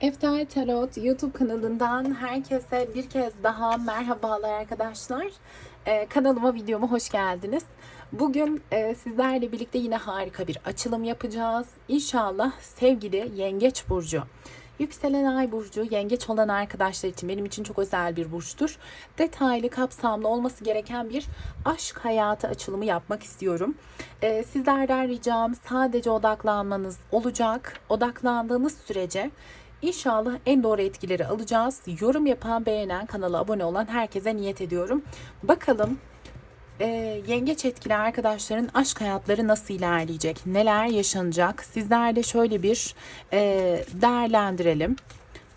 Eftel Tarot YouTube kanalından herkese bir kez daha merhabalar arkadaşlar. Ee, kanalıma videoma hoş geldiniz. Bugün e, sizlerle birlikte yine harika bir açılım yapacağız. İnşallah sevgili Yengeç Burcu. Yükselen Ay Burcu, yengeç olan arkadaşlar için benim için çok özel bir burçtur. Detaylı, kapsamlı olması gereken bir aşk hayatı açılımı yapmak istiyorum. Ee, sizlerden ricam sadece odaklanmanız olacak. Odaklandığınız sürece İnşallah en doğru etkileri alacağız. Yorum yapan, beğenen, kanala abone olan herkese niyet ediyorum. Bakalım e, yengeç etkili arkadaşların aşk hayatları nasıl ilerleyecek? Neler yaşanacak? Sizler de şöyle bir e, değerlendirelim.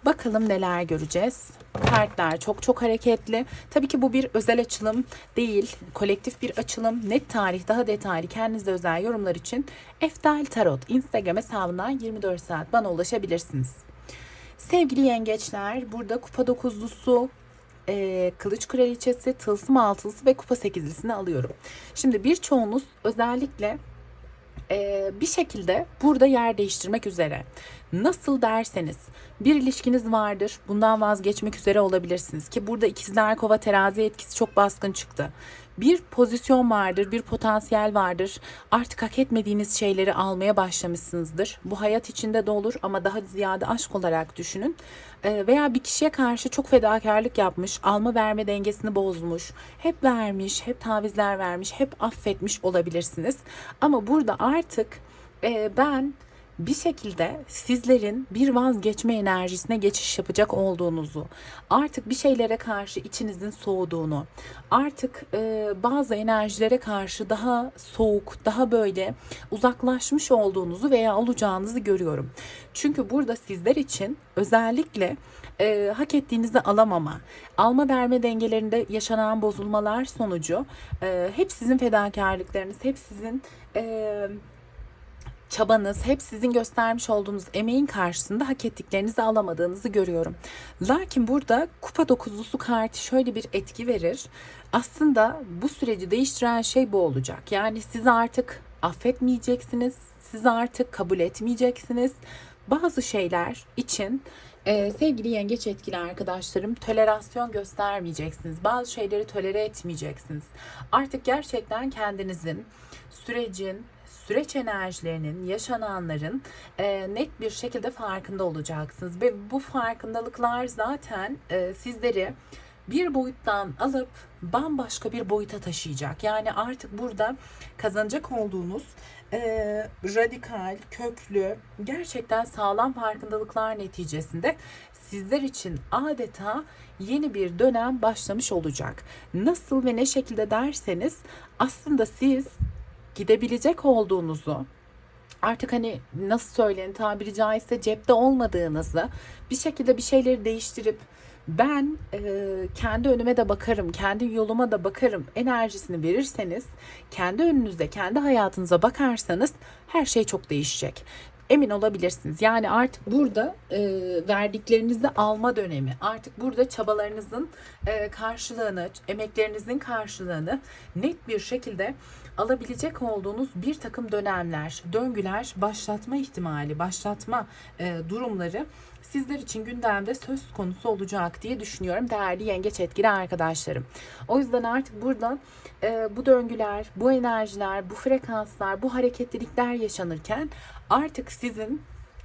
Bakalım neler göreceğiz. Kartlar çok çok hareketli. Tabii ki bu bir özel açılım değil. Kolektif bir açılım. Net tarih daha detaylı kendinize özel yorumlar için Eftal Tarot Instagram hesabından 24 saat bana ulaşabilirsiniz. Sevgili yengeçler burada kupa dokuzlusu, e, kılıç kraliçesi, tılsım altılısı ve kupa sekizlisini alıyorum. Şimdi birçoğunuz özellikle e, bir şekilde burada yer değiştirmek üzere. Nasıl derseniz bir ilişkiniz vardır. Bundan vazgeçmek üzere olabilirsiniz ki burada ikizler kova terazi etkisi çok baskın çıktı. Bir pozisyon vardır, bir potansiyel vardır. Artık hak etmediğiniz şeyleri almaya başlamışsınızdır. Bu hayat içinde de olur ama daha ziyade aşk olarak düşünün. Ee, veya bir kişiye karşı çok fedakarlık yapmış, alma verme dengesini bozmuş, hep vermiş, hep tavizler vermiş, hep affetmiş olabilirsiniz. Ama burada artık e, ben bir şekilde sizlerin bir vazgeçme enerjisine geçiş yapacak olduğunuzu, artık bir şeylere karşı içinizin soğuduğunu, artık e, bazı enerjilere karşı daha soğuk, daha böyle uzaklaşmış olduğunuzu veya olacağınızı görüyorum. Çünkü burada sizler için özellikle e, hak ettiğinizi alamama, alma verme dengelerinde yaşanan bozulmalar sonucu e, hep sizin fedakarlıklarınız, hep sizin e, çabanız, hep sizin göstermiş olduğunuz emeğin karşısında hak ettiklerinizi alamadığınızı görüyorum. Lakin burada kupa dokuzlusu kartı şöyle bir etki verir. Aslında bu süreci değiştiren şey bu olacak. Yani siz artık affetmeyeceksiniz, siz artık kabul etmeyeceksiniz. Bazı şeyler için ee, sevgili yengeç etkili arkadaşlarım tolerasyon göstermeyeceksiniz. Bazı şeyleri tolere etmeyeceksiniz. Artık gerçekten kendinizin sürecin süreç enerjilerinin, yaşananların e, net bir şekilde farkında olacaksınız. Ve bu farkındalıklar zaten e, sizleri bir boyuttan alıp bambaşka bir boyuta taşıyacak. Yani artık burada kazanacak olduğunuz e, radikal, köklü, gerçekten sağlam farkındalıklar neticesinde sizler için adeta yeni bir dönem başlamış olacak. Nasıl ve ne şekilde derseniz aslında siz gidebilecek olduğunuzu artık hani nasıl söyleyin tabiri caizse cepte olmadığınızı bir şekilde bir şeyleri değiştirip ben e, kendi önüme de bakarım, kendi yoluma da bakarım enerjisini verirseniz, kendi önünüzde, kendi hayatınıza bakarsanız her şey çok değişecek emin olabilirsiniz. Yani artık burada e, verdiklerinizi alma dönemi, artık burada çabalarınızın e, karşılığını, emeklerinizin karşılığını net bir şekilde alabilecek olduğunuz bir takım dönemler, döngüler, başlatma ihtimali, başlatma e, durumları sizler için gündemde söz konusu olacak diye düşünüyorum değerli yengeç etkili arkadaşlarım. O yüzden artık burada e, bu döngüler, bu enerjiler, bu frekanslar, bu hareketlilikler yaşanırken artık sizin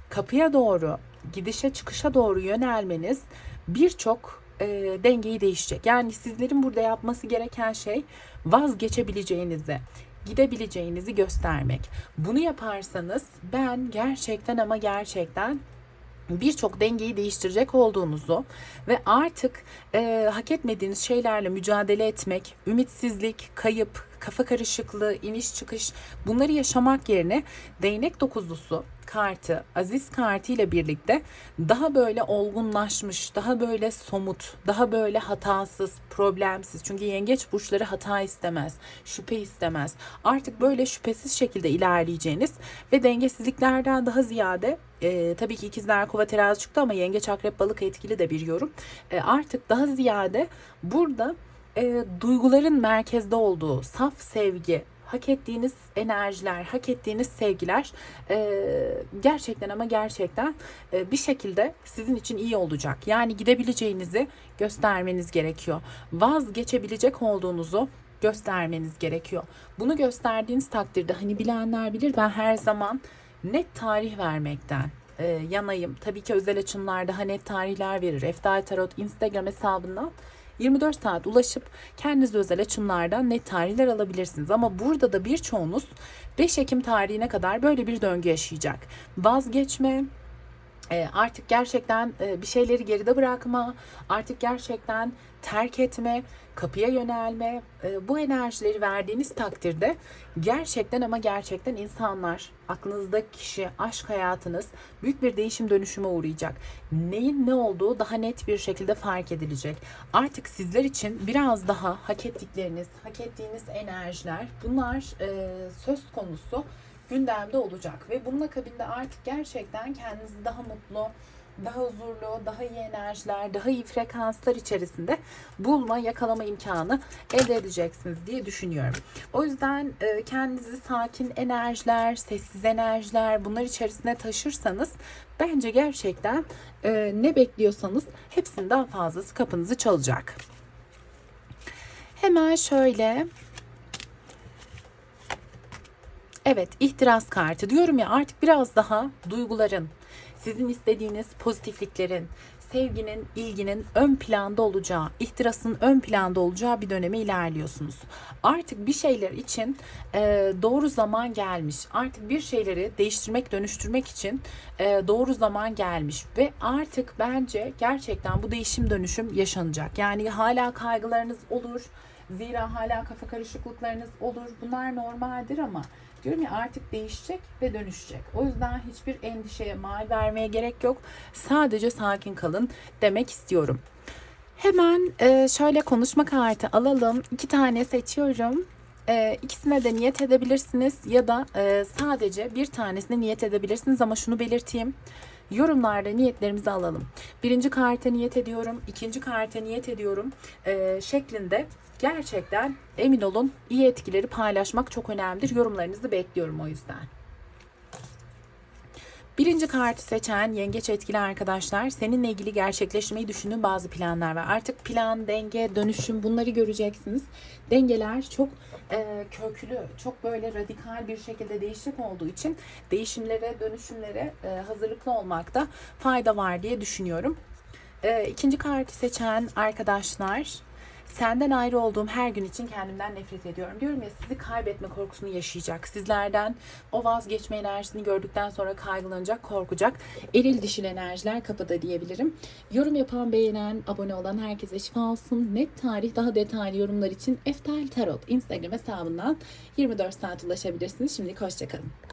kapıya doğru, gidişe çıkışa doğru yönelmeniz birçok e, dengeyi değişecek. Yani sizlerin burada yapması gereken şey vazgeçebileceğinizi, gidebileceğinizi göstermek. Bunu yaparsanız ben gerçekten ama gerçekten birçok dengeyi değiştirecek olduğunuzu ve artık e, hak etmediğiniz şeylerle mücadele etmek, ümitsizlik, kayıp, kafa karışıklığı, iniş çıkış bunları yaşamak yerine değnek dokuzlusu kartı, aziz kartı ile birlikte daha böyle olgunlaşmış, daha böyle somut, daha böyle hatasız, problemsiz. Çünkü yengeç burçları hata istemez, şüphe istemez. Artık böyle şüphesiz şekilde ilerleyeceğiniz ve dengesizliklerden daha ziyade e, tabii ki ikizler kova terazi çıktı ama yengeç akrep balık etkili de bir yorum. E, artık daha ziyade burada e, duyguların merkezde olduğu saf sevgi, hak ettiğiniz enerjiler, hak ettiğiniz sevgiler e, gerçekten ama gerçekten e, bir şekilde sizin için iyi olacak. Yani gidebileceğinizi göstermeniz gerekiyor. Vazgeçebilecek olduğunuzu göstermeniz gerekiyor. Bunu gösterdiğiniz takdirde hani bilenler bilir ben her zaman net tarih vermekten e, yanayım. Tabii ki özel açımlarda net tarihler verir. Eftal Tarot Instagram hesabından 24 saat ulaşıp kendiniz özel açımlardan net tarihler alabilirsiniz. Ama burada da birçoğunuz 5 Ekim tarihine kadar böyle bir döngü yaşayacak. Vazgeçme, e, artık gerçekten e, bir şeyleri geride bırakma, artık gerçekten terk etme, kapıya yönelme, e, bu enerjileri verdiğiniz takdirde gerçekten ama gerçekten insanlar, aklınızdaki kişi, aşk hayatınız büyük bir değişim dönüşüme uğrayacak. Neyin ne olduğu daha net bir şekilde fark edilecek. Artık sizler için biraz daha hak ettikleriniz, hak ettiğiniz enerjiler bunlar e, söz konusu gündemde olacak ve bunun akabinde artık gerçekten kendinizi daha mutlu, daha huzurlu, daha iyi enerjiler, daha iyi frekanslar içerisinde bulma, yakalama imkanı elde edeceksiniz diye düşünüyorum. O yüzden e, kendinizi sakin enerjiler, sessiz enerjiler bunlar içerisine taşırsanız bence gerçekten e, ne bekliyorsanız hepsinin daha fazlası kapınızı çalacak. Hemen şöyle Evet, ihtiras kartı. Diyorum ya artık biraz daha duyguların, sizin istediğiniz pozitifliklerin, sevginin, ilginin ön planda olacağı, ihtirasın ön planda olacağı bir döneme ilerliyorsunuz. Artık bir şeyler için e, doğru zaman gelmiş. Artık bir şeyleri değiştirmek, dönüştürmek için e, doğru zaman gelmiş ve artık bence gerçekten bu değişim dönüşüm yaşanacak. Yani hala kaygılarınız olur. Zira hala kafa karışıklıklarınız olur. Bunlar normaldir ama diyorum ya artık değişecek ve dönüşecek. O yüzden hiçbir endişeye mal vermeye gerek yok. Sadece sakin kalın demek istiyorum. Hemen e, şöyle konuşma kartı alalım. İki tane seçiyorum. E, ikisine de niyet edebilirsiniz ya da e, sadece bir tanesine niyet edebilirsiniz ama şunu belirteyim. Yorumlarda niyetlerimizi alalım. Birinci karta niyet ediyorum, ikinci karta niyet ediyorum e, şeklinde gerçekten emin olun iyi etkileri paylaşmak çok önemlidir. Yorumlarınızı bekliyorum o yüzden. Birinci kartı seçen yengeç etkili arkadaşlar seninle ilgili gerçekleştirmeyi düşündüğün bazı planlar var. Artık plan, denge, dönüşüm bunları göreceksiniz. Dengeler çok e, köklü, çok böyle radikal bir şekilde değişik olduğu için değişimlere, dönüşümlere e, hazırlıklı olmakta fayda var diye düşünüyorum. E, ikinci kartı seçen arkadaşlar Senden ayrı olduğum her gün için kendimden nefret ediyorum. Diyorum ya sizi kaybetme korkusunu yaşayacak. Sizlerden o vazgeçme enerjisini gördükten sonra kaygılanacak, korkacak. Eril dişil enerjiler kapıda diyebilirim. Yorum yapan, beğenen, abone olan herkese şifa olsun. Net tarih, daha detaylı yorumlar için Eftel Tarot Instagram hesabından 24 saat ulaşabilirsiniz. Şimdilik hoşçakalın.